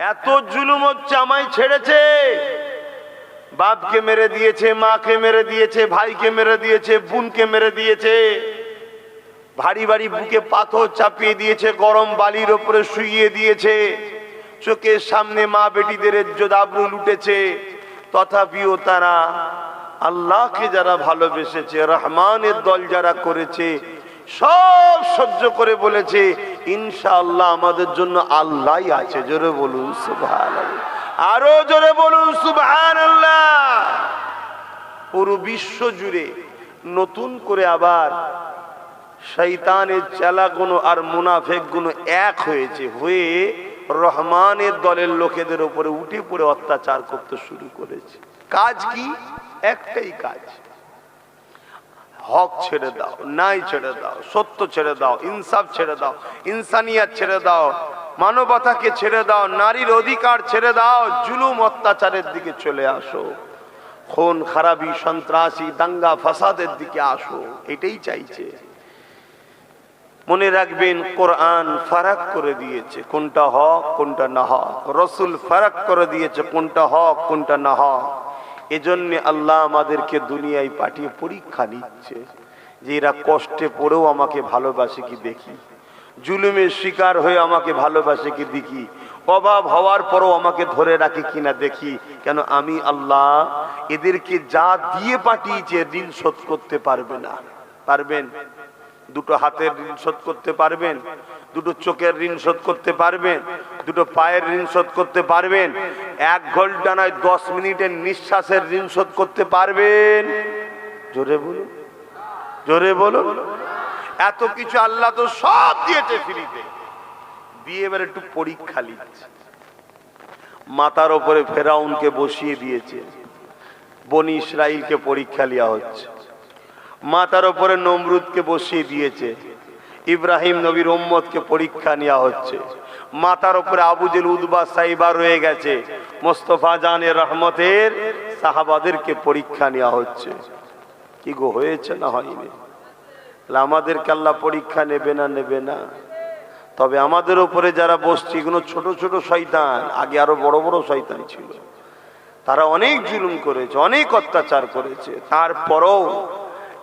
এত জুলুম হচ্ছে আমায় ছেড়েছে। বাপকে মেরে দিয়েছে, মাকে মেরে দিয়েছে, ভাইকে মেরে দিয়েছে, বোনকে মেরে দিয়েছে। ভারী ভারী বুকে পাথর চাপিয়ে দিয়েছে, গরম বালির ওপরে শুইয়ে দিয়েছে। চোখের সামনে মা বেটিদের ইজ্জত লুটেছে। তথাপিও তারা আল্লাহকে যারা ভালোবেসেছে, রহমানের দল যারা করেছে সব সহ্য করে বলেছে, ইনশাআল্লাহ আমাদের জন্য আল্লাহ আছে। জোরে বলুন সুবহান আরও জোরে বলুন সুবহান পুরো বিশ্ব জুড়ে নতুন করে আবার শৈতানের চেলাগুলো আর মুনাফেকগুলো এক হয়েছে, হয়ে রহমানের দলের লোকেদের উপরে উঠে পড়ে অত্যাচার করতে শুরু করেছে। কাজ কি? একটাই কাজ। হক ছেড়ে দাও, নাই ছেড়ে দাও, সত্য ছেড়ে দাও, ইনসাফ ছেড়ে দাও, ইনসানিয়াত ছেড়ে দাও, মানবতাকে ছেড়ে দাও, নারীর অধিকার ছেড়ে দাও, জুলুম অত্যাচারের দিকে চলে আসো। খুন, খারাপি, সন্ত্রাসী, দাঙ্গা, ফাসাদের দিকে আসো, এটাই চাইছে। মনে রাখবেন, কোরআন ফারাক করে দিয়েছে, কোনটা হক, কোনটা না হক। রসুল ফারাক করে দিয়েছে, কোনটা হক, কোনটা না হক। এজন্য আল্লাহ আমাদেরকে দুনিয়ায় পাঠিয়ে পরীক্ষা নিচ্ছে যে এরা কষ্টে পড়েও আমাকে ভালোবাসে কি দেখি? জুলুমের শিকার হয়ে আমাকে ভালোবাসে কি দেখি? অভাব হওয়ার পরও আমাকে ধরে রাখে কিনা দেখি? কেন আমি আল্লাহ এদেরকে যা দিয়ে পাঠিয়েছে ঋণ শোধ করতে পারবে না। পারবেন? দুটো হাতের ঋণ শোধ করতে পারবেন, দুটো চোখের ঋণ শোধ করতে পারবেন, দুটো পায়ের ঋণ শোধ করতে পারবেন, এক ঘণ্টা নয়, দশ মিনিটের নিঃশ্বাসের ঋণ শোধ করতে পারবেন। জোরে বলুন জোরে বলুন। এত কিছু আল্লাহ তো সব দিয়েছে ফ্রিতে। দিয়ে এবার একটু পরীক্ষা নিচ্ছে মাথার ওপরে ফেরাউনকে বসিয়ে দিয়েছে। বনি ইসরাইলকে পরীক্ষা নেওয়া হচ্ছে। মাথার ওপরে নমরুদকে বসিয়ে দিয়েছে। ইব্রাহিম নবীর ওম্মদকে পরীক্ষা নেওয়া হচ্ছে। মাতার ওপরে আবুজেল উদ্বা সাইবা রয়ে গেছে। মোস্তফা জানের রহমতের সাহাবাদেরকে পরীক্ষা নেওয়া হচ্ছে। কি গো, হয়েছে না হয়নি? আমাদের আল্লাহ পরীক্ষা নেবে না নেবে না? তবে আমাদের ওপরে যারা বসছে, এগুলো ছোট ছোট শয়তান, আগে আরও বড় বড় শয়তান ছিল। তারা অনেক জুলুম করেছে, অনেক অত্যাচার করেছে। তারপরও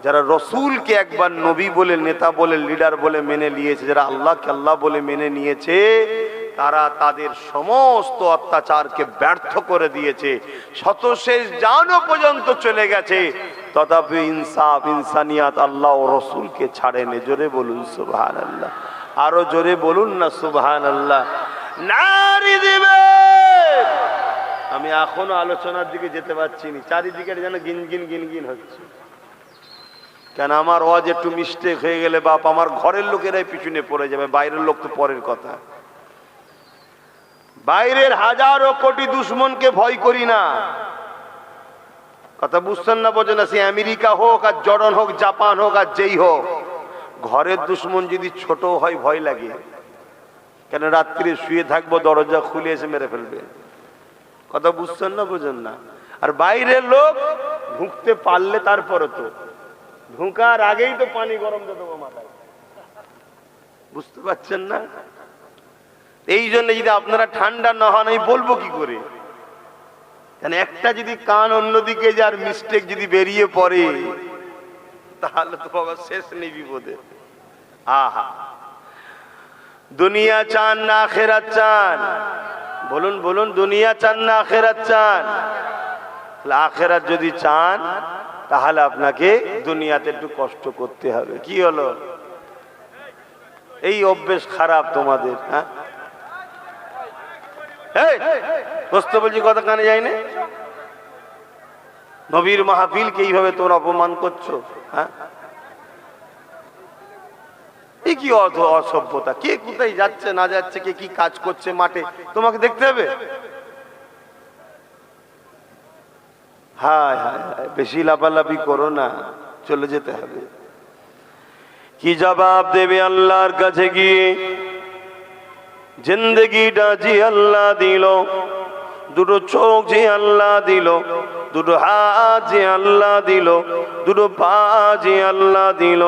যারা রসুলকে একবার নবী বলে, নেতা বলে, লিডার বলে মেনে নিয়েছে, যারা আল্লাহকে আল্লাহ বলে মেনে নিয়েছে, তারা তাদের সমস্ত অত্যাচারকে ব্যর্থ করে দিয়েছে। শতশেষ জানো পর্যন্ত চলে গেছে। তথাপি ইনসাফ, ইনসানিয়াত আল্লাহ ও রসুলকে ছাড়েনি জোরে বলুন সুবহান আল্লাহ আরও জোরে বলুন না সুবহান আল্লাহ নারী দিবে! আমি এখনও আলোচনার দিকে যেতে পারছি না। চারিদিকে যেন গিনগিন গিনগিন হচ্ছে। কেন আমার ওয়াজ একটু মিস্টেক হয়ে গেলে বাপ আমার ঘরের লোকেরাই পিছনে পড়ে যাবে, বাইরের লোক তো পরের কথা। বাইরের হাজারো কোটি দুশ্মনকে ভয় করি না। কথা বুঝছেন না বোঝে না, সে আমেরিকা হোক আর জর্ডন হোক, জাপান হোক আর যেই হোক, ঘরের দুশ্মন যদি ছোট হয় ভয় লাগে। কেন রাত্রি শুয়ে থাকব, দরজা খুলে এসে মেরে ফেলবে। কথা বুঝছেন না, বোঝেন না। আর বাইরের লোক ঢুকতে পারলে তারপরে তো। ঢুকার আগেই তো পানি গরম দিয়ে দেবো মাথায়। বুঝতে পারছেন না? এই জন্য যদি আপনারা ঠান্ডা না হন, আমি বলব কি করে? একটা যদি কান অন্যদিকে যার মিস্টেক যদি বেরিয়ে পড়ে, তাহলে তো বাবা শেষ নেই বিপদে। আহা। দুনিয়া চান না, আখেরাত চান। বলুন বলুন, দুনিয়া চান না, আখেরাত চান? আখেরাত যদি চান তাহলে আপনাকে দুনিয়াতে একটু কষ্ট করতে হবে। কি হলো? এই অভ্যেস খারাপ তোমাদের হ্যাঁ? বুঝতে বলছি কথা কানে যায় না নবীর মাহফিলকে এইভাবে তোমরা অপমান করছ হ্যাঁ? এই কি অসভ্যতা কে কোথায় যাচ্ছে, না যাচ্ছে, কে কি কাজ করছে মাঠে? তোমাকে দেখতে হবে? হায় হায় বেশি লাফালাফি করো না, চলে যেতে হবে। কি জবাব দেবে আল্লাহর কাছে গিয়ে? জিন্দগিটা জি আল্লাহ দিল, দুটো চোখ যে আল্লাহ দিল, দুটো হাত যে আল্লাহ দিল, দুটো পা যে আল্লাহ দিল।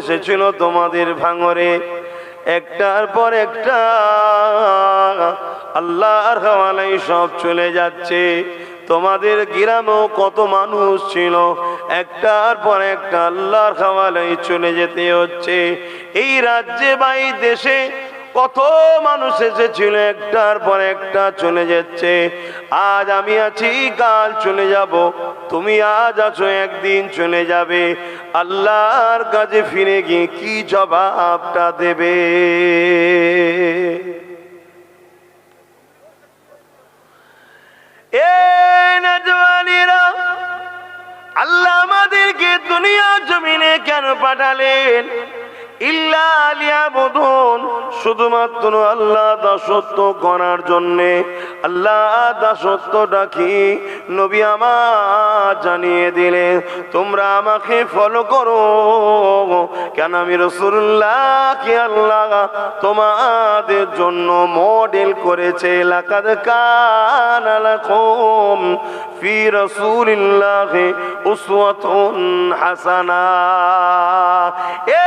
এসেছিল তোমাদের ভাঙরে। একটার পর একটা আল্লাহর হাওয়ালাই সব চলে যাচ্ছে। তোমাদের গ্রামেও কত মানুষ ছিল, একটার পর একটা আল্লাহর হাওয়ালাই চলে যেতে হচ্ছে। এই রাজ্যে বা এই দেশে কত মানুষ এসেছিল, একটার পর একটা চলে যাচ্ছে। আজ আমি আছি, কাল চলে যাব। তুমি আজ আছো, একদিন চলে যাবে। আল্লাহর কাছে ফিরে গিয়ে কি জবাবটা দেবে? আল্লাহ আমাদেরকে দুনিয়া জমিনে কেন পাঠালেন? ইল্লা আলিয়া বোধন শুধুমাত্র আল্লাহ দাসত্ব করার জন্যে আল্লাহ দাসত্ব কি? নবী আমার জানিয়ে দিলে, তোমরা আমাকে ফলো করো। কেন আমি রসুল্লাহকে আল্লাহ তোমাদের জন্য মডেল করেছে? লাকাদ কানা ফি রাসূলিল্লাহি উসওয়াতুন হাসানা। এ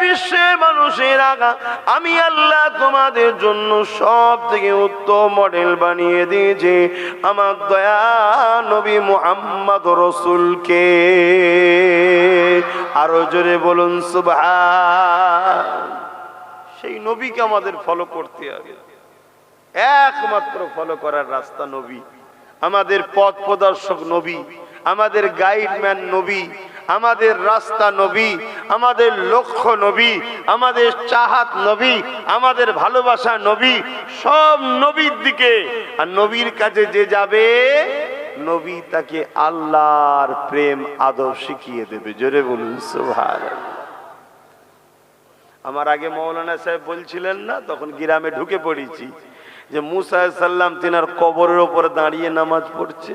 বিশ্বে মানুষের আগা, আমি আল্লাহ তোমাদের জন্য সব থেকে উত্তম মডেল বানিয়ে দিয়েছি। আমার দয়া নবী মুহাম্মদ রসুলকে। আরও জোরে বলুন, সুবহান। সেই নবীকে আমাদের ফলো করতে হবে। একমাত্র ফলো করার রাস্তা নবী। আমাদের পথ প্রদর্শক নবী, আমাদের গাইডম্যান নবী, আমাদের রাস্তা নবী, আমাদের লক্ষ্য নবী, আমাদের চাহাত নবী, আমাদের ভালোবাসা নবী, সব নবীর দিকে। আর নবীর কাছে যে যাবে নবী তাকে আল্লাহর প্রেম আদব শিখিয়ে দেবে। জোরে বলুন, সুবহানাল্লাহ। আমার আগে মৌলানা সাহেব বলছিলেন না, তখন গ্রামে ঢুকে পড়েছি, যে মুসা সাল্লাম তিনার কবরের ওপরে দাঁড়িয়ে নামাজ পড়ছে।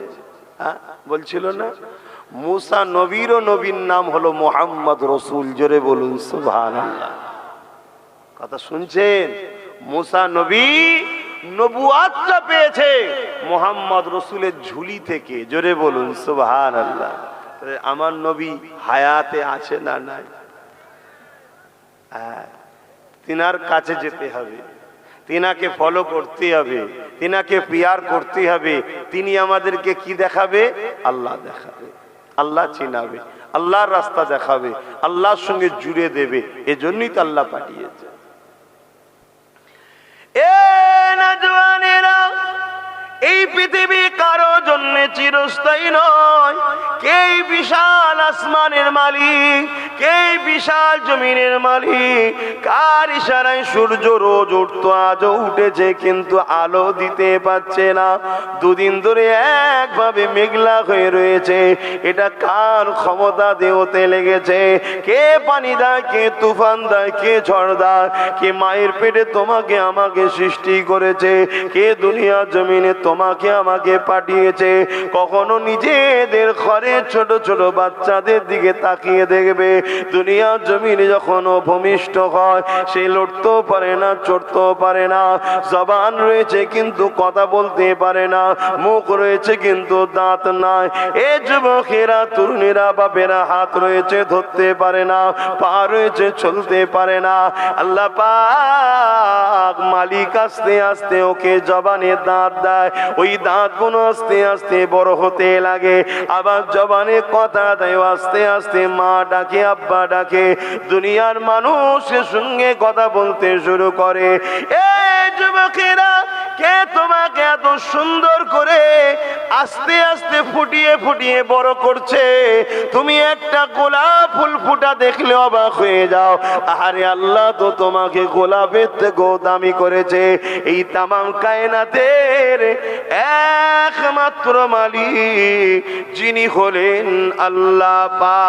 হ্যাঁ বলছিল না? মুসা নবীর নবীর নাম হলো মোহাম্মদ রসুল। জোরে বলুন সুভান কথা শুনছেন? মুসা নবী নবুয়াতটা পেয়েছে। মোহাম্মদ রসুলের ঝুলি থেকে। জোরে বলুন সুবহান আল্লাহ আমার নবী হায়াতে আছে না নাই? হ্যাঁ, তিনার কাছে যেতে হবে। তিনাকে ফলো করতে হবে। তিনাকে পিয়ার করতে হবে। তিনি আমাদেরকে কি দেখাবে? আল্লাহ দেখাবে। আল্লাহ চিনাবে। আল্লাহর রাস্তা দেখাবে। আল্লাহর সঙ্গে জুড়ে দেবে। এজন্যই তো আল্লাহ পাঠিয়েছে। চিরস্থায়ী নয়। কে বিশাল আসমানের মালিক কে বিশাল জমিনের মালিক? কার ইশারায় সূর্য রোজ উঠতো, আজও উঠেছে, কিন্তু আলো দিতে পারছে না। দুদিন ধরে একভাবে মেঘলা হয়ে রয়েছে। এটা কার ক্ষমতা দেওতে লেগেছে? কে পানি দেয়, কে তুফান দেয়, কে ঝড় দেয়? কে মায়ের পেটে তোমাকে আমাকে সৃষ্টি করেছে? কে দুনিয়া জমিনে তোমাকে আমাকে পাঠিয়েছে? কখনো নিজেদের ঘরে ছোট ছোট বাচ্চাদের দিকে তাকিয়ে দেখবে। দুনিয়া জমিনে যখন ভূমিষ্ঠ হয়, সে লড়তেও পারে না, চড়তেও পারে না। জবান রয়েছে কিন্তু কথা বলতে পারে না, মুখ রয়েছে কিন্তু দাঁত নাই। এ যুবকেরা, তরুণীরা, বাপেরা, হাত রয়েছে ধরতে পারে না, পা রয়েছে চলতে পারে না। আল্লাহ পাক মালিক আস্তে আস্তে ওকে জবানে দাঁত দেয়। ওই দাঁতগুলো আস্তে আস্তে বড় হতে লাগে। আবার জবানে কথা দেয় আস্তে আস্তে মা ডাকে, আব্বা ডাকে। দুনিয়ার মানুষের সঙ্গে কথা বলতে শুরু করে। এই যুবকেরা কে তোমাকে এত সুন্দর করে আস্তে আস্তে ফুটিয়ে ফুটিয়ে বড় করছে? তুমি একটা গোলাপ ফুল ফুটা দেখলে অবাক হয়ে যাও। আরে আল্লাহ তো তোমাকে গোলাপের থেকেও দামি করেছে। এই তামাম কায়নাতের একমাত্র মালিক যিনি হলেন আল্লাহ পা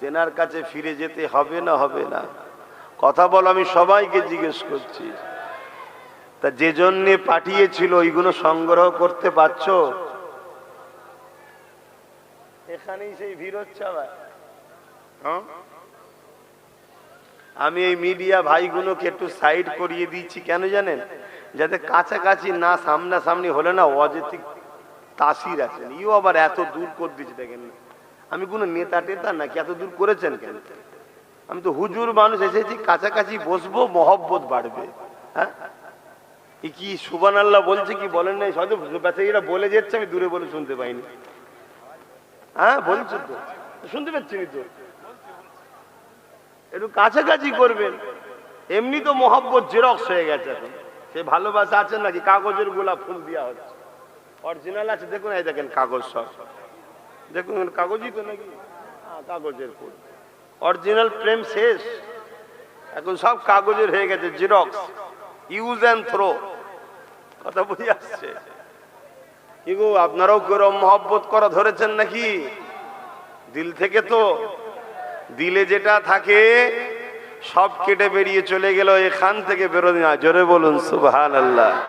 তেনার কাছে ফিরে যেতে হবে না হবে না। কথা বল, আমি সবাইকে জিজ্ঞেস করছি। তা যে জন্যে পাঠিয়েছিল, ওইগুলো সংগ্রহ করতে পারছ? এখানেই সেই ভিড় হচ্ছে হ্যাঁ? আমি এই মিডিয়া ভাইগুলোকে একটু সাইড করিয়ে দিচ্ছি, কেন জানেন? যাতে কাছাকাছি না সামনাসামনি হলে না অযৌক্তিক তাসির আছেন ইও আবার এত দূর করে দিচ্ছে, দেখেন আমি কোনো নেতা টেতা নাকি এত দূর করেছেন কেন? আমি তো হুজুর মানুষ এসেছি, কাছাকাছি বসবো, মহব্বত বাড়বে। হ্যাঁ? কি সুবান আল্লাহ বলছে কি বলেন নাই? বলে যাচ্ছে, আমি দূরে বলে শুনতে পাইনি। হ্যাঁ বলছো তো। শুনতে পাচ্ছি তো? একটু কাছাকাছি করবেন। এমনি তো মহব্বত জেরক্স হয়ে গেছে এখন। সে ভালোবাসা আছে নাকি? কাগজের গোলাপ ফুল দেওয়া হচ্ছে। অরিজিনাল আছে, দেখুন, এই দেখেন কাগজ সব। দেখুন, কাগজই তো নাকি? হ্যাঁ কাগজের ফুল। অরিজিনাল প্রেম শেষ। এখন সব কাগজের হয়ে গেছে জেরক্স ইউজ অ্যান্ড থ্রো কথা বুঝে আসছে? কি গো, আপনারাও কেরম মহব্বত করা ধরেছেন নাকি? দিল থেকে তো। দিলে যেটা থাকে, সব কেটে বেরিয়ে চলে গেল এখান থেকে বেরোদিন জোরে বলুন সুবহান আল্লাহ